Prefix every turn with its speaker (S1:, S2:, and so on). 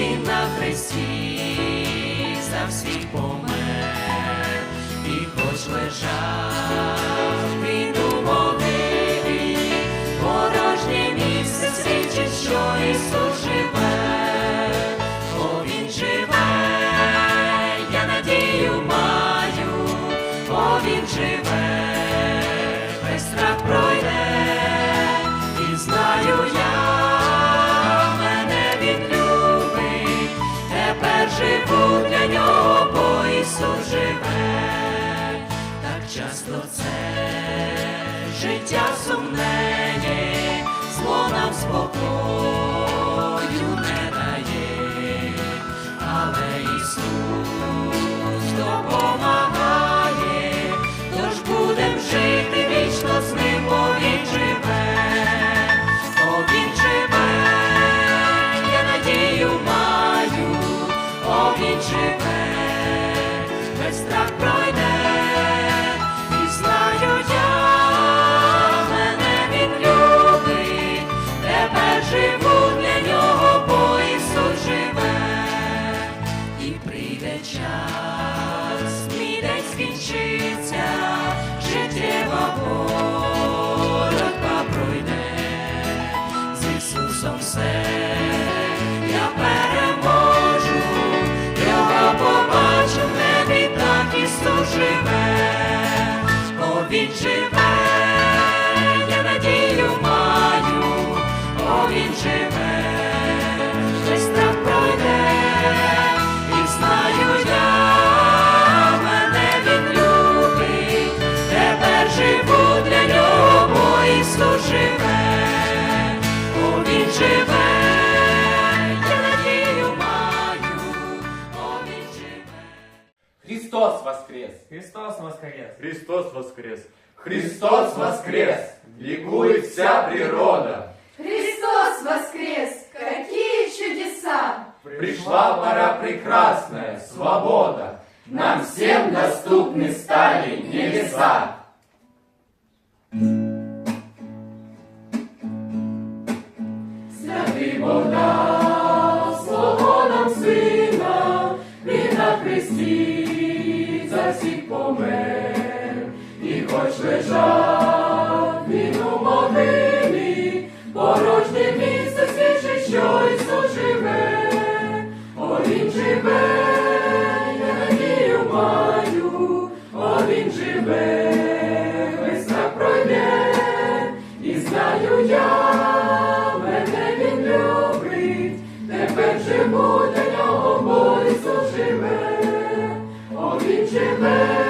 S1: він на хресті за всіх помер, і хоч лежав він у могилі, порожнє місце свідчить, що Ісус живе, о він живе, я надію маю, о він живе, часто це життя сумне є, зло нам спокою не дає, але Ісус допомагає, тож будем жити вічно з ним, бо він живе, бо він живе, я надію маю, бо він живе, бо
S2: Христос воскрес!
S3: Христос воскрес!
S4: Христос воскрес!
S2: Ликует вся природа!
S5: Христос воскрес! Какие чудеса!
S2: Пришла пора прекрасная, свобода! Нам всем доступны стали небеса! Святий Бог дав свого нам сина, він на хресті за всіх помер, і хоч лежав Amen.